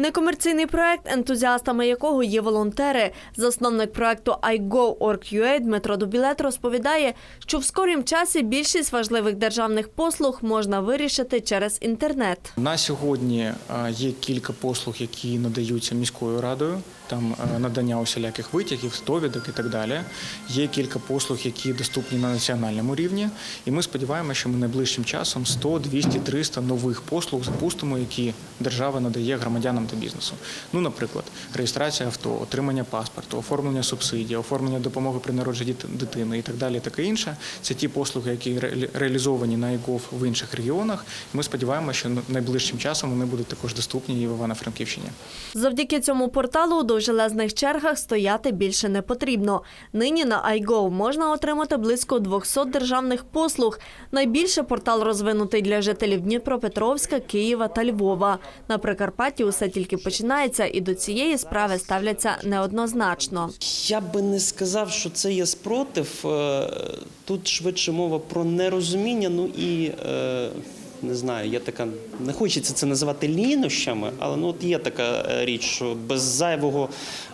Некомерційний проект, ентузіастами якого є волонтери. Засновник проекту iGo.org.ua Дмитро Дубілет розповідає, що в скорім часі більшість важливих державних послуг можна вирішити через інтернет. На сьогодні е, є кілька послуг, які надаються міською радою. Там е, надання усіляких витягів, довідок і так далі. Є кілька послуг, які доступні на національному рівні. І ми сподіваємося, що ми найближчим часом 100, 200, 300 нових послуг запустимо, які держава надає громадянам та бізнесу. Ну, наприклад, реєстрація авто, отримання паспорту, оформлення субсидій, оформлення допомоги при народженні дитини і так далі. Таке інше. Це ті послуги, які реалізовані на ІГОВ в інших регіонах. Ми сподіваємося, що найближчим часом вони будуть також доступні і в Івано-Франківщині. Завдяки цьому порталу у довжелезних чергах стояти більше не потрібно. Нині на iGo можна отримати близько 200 державних послуг. Найбільше портал розвинутий для жителів Дніпропетровська, Києва та Львова. На Прикарпатті усе тільки починається, і до цієї справи ставляться неоднозначно. Я би не сказав, що це є спротив. Е, Тут швидше мова про нерозуміння. Ну і е, не знаю, є така, не хочеться це називати лінощами, але ну от є така е, річ, що без зайвого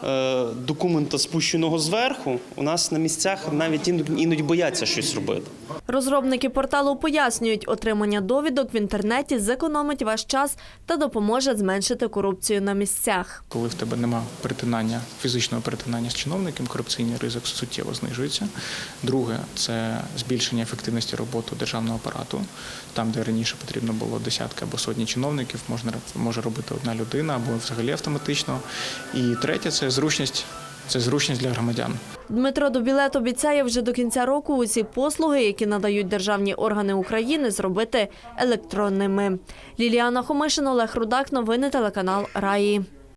е, документа, спущеного зверху, у нас на місцях навіть іноді, іноді бояться щось робити. Розробники порталу пояснюють, отримання довідок в інтернеті зекономить ваш час та допоможе зменшити корупцію на місцях. Коли в тебе нема перетинання, фізичного перетинання з чиновником, корупційний ризик суттєво знижується. Друге це збільшення ефективності роботи державного апарату. Там, де раніше потрібно було десятки або сотні чиновників, можна може робити одна людина або взагалі автоматично. І третє це зручність. Це зручність для громадян. Дмитро Добілет обіцяє вже до кінця року усі послуги, які надають державні органи України, зробити електронними. Ліліана Хомишин, Олег Рудак, новини телеканал Раї.